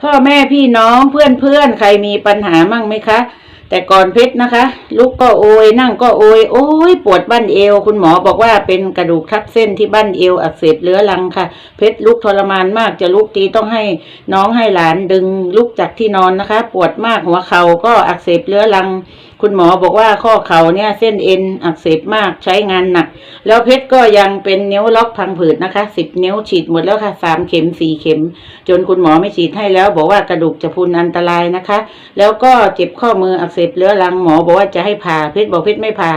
พ่อแม่พี่น้องเพื่อนเพื่อนใครมีปัญหามั่งไหมคะ แต่ก่อนเพชรนะคะ ลุกก็โอยนั่งก็โอยโอ้ยปวดบั้นเอว คุณหมอบอกว่าเป็นกระดูกทับเส้นที่บั้นเอวอักเสบเรื้อรังค่ะ เพชรลุกทรมานมากจะลุกตีต้องให้น้องให้หลานดึงลุกจากที่นอนนะคะ ปวดมากหัวเข่าก็อักเสบเรื้อรังคุณหมอบอกว่าข้อเข่าเนี่ยเส้นเอ็นอักเสบมากใช้งานหนัก แล้วเพชรก็ยังเป็นนิ้วล็อกพังผืดนะคะสิบนิ้วฉีดหมดแล้วค่ะสามเข็มสี่เข็ม จนคุณหมอไม่ฉีดให้แล้ว บอกว่ากระดูกจะพุนอันตรายนะคะ แล้วก็เจ็บข้อมืออักเสบเรื้อรังหมอบอกว่าจะให้ผ่าเพชรบอกเพชรไม่ผ่า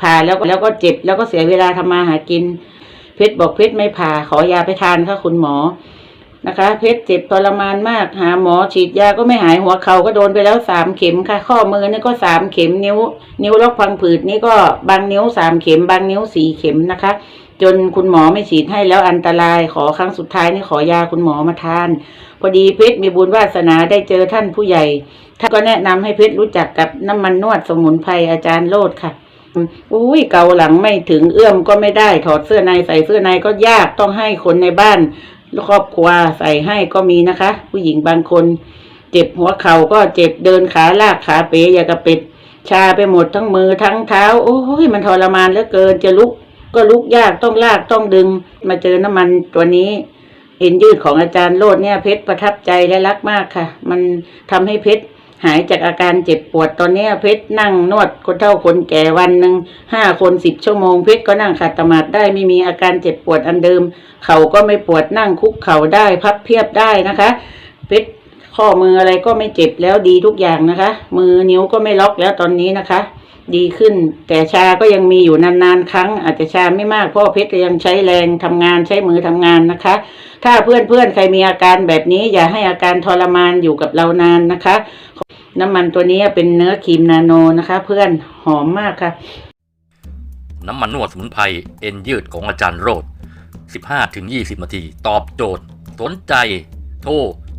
ผ่าแล้วก็แล้วก็เจ็บแล้วก็เสียเวลาทำมาหากิน เพชรบอกเพชรไม่ผ่าขอยาไปทานค่ะคุณหมอ นะคะ เพชรเจ็บทรมานมาก หาหมอฉีดยาก็ไม่หายหัวเข่าก็โดนไปแล้วสามเข็มค่ะ ข้อมือนี่ก็สามเข็มนิ้ว นิ้วล็อกพังผืดนี่ก็บางนิ้วสามเข็ม บางนิ้วสี่เข็มนะคะ จนคุณหมอไม่ฉีดให้แล้วอันตรายขอครั้งสุดท้ายนี่ขอยาคุณหมอมาทาน พอดีเพชรมีบุญวาสนาได้เจอท่านผู้ใหญ่ท่านก็แนะนำให้เพชรรู้จักกับน้ำมันนวดสมุนไพรอาจารย์โลดค่ะอุ้ยเกาหลังไม่ถึงเอื้อมก็ไม่ได้ ถอดเสื้อในใส่เสื้อในก็ยากต้องให้คนในบ้าน ครอบครัวใส่ให้ก็มีนะคะ ผู้หญิงบางคน เจ็บหัวเข่าก็เจ็บเดินขาลากขาเป๋อย่ากระเป็ดชาไปหมดทั้งมือทั้งเท้า โอ้ยมันทรมานเหลือเกินจะลุกก็ลุกยากต้องลากต้องดึง มาเจอน้ำมันตัวนี้เอ็นยืดของอาจารย์โลดเนี่ยเพชรประทับใจและรักมากค่ะ มันทำให้เพชร หายจากอาการเจ็บปวดตอนนี้เพชรนั่งนวดคนเฒ่าคนแก่วันหนึ่งห้าคนสิบชั่วโมงเพชรก็นั่งขัดสมาธิได้ไม่มีอาการเจ็บปวดอันเดิม เข่าก็ไม่ปวดนั่งคุกเข่าได้พับเพียบได้นะคะ เพชรข้อมืออะไรก็ไม่เจ็บแล้วดีทุกอย่างนะคะ มือนิ้วก็ไม่ล็อกแล้วตอนนี้นะคะ ดีขึ้น แต่ชาก็ยังมีอยู่นานๆ ครั้ง อาจจะชาไม่มากเพราะเพชรยังใช้แรงทำงานใช้มือทำงานนะคะ ถ้าเพื่อนๆใครมีอาการแบบนี้อย่าให้อาการทรมานอยู่กับเรานานนะคะ น้ำมันตัวนี้เป็นเนื้อครีมนาโนนะคะ เพื่อนหอมมากค่ะ น้ำมันนวดสมุนไพรเอ็นยืดของอาจารย์โรด 15-20 นาที ตอบโจทย์ สนใจ โทร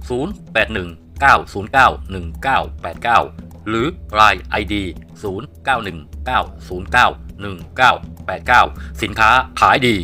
0819091989 หรือ Line ID 0919091989 สินค้าขายดี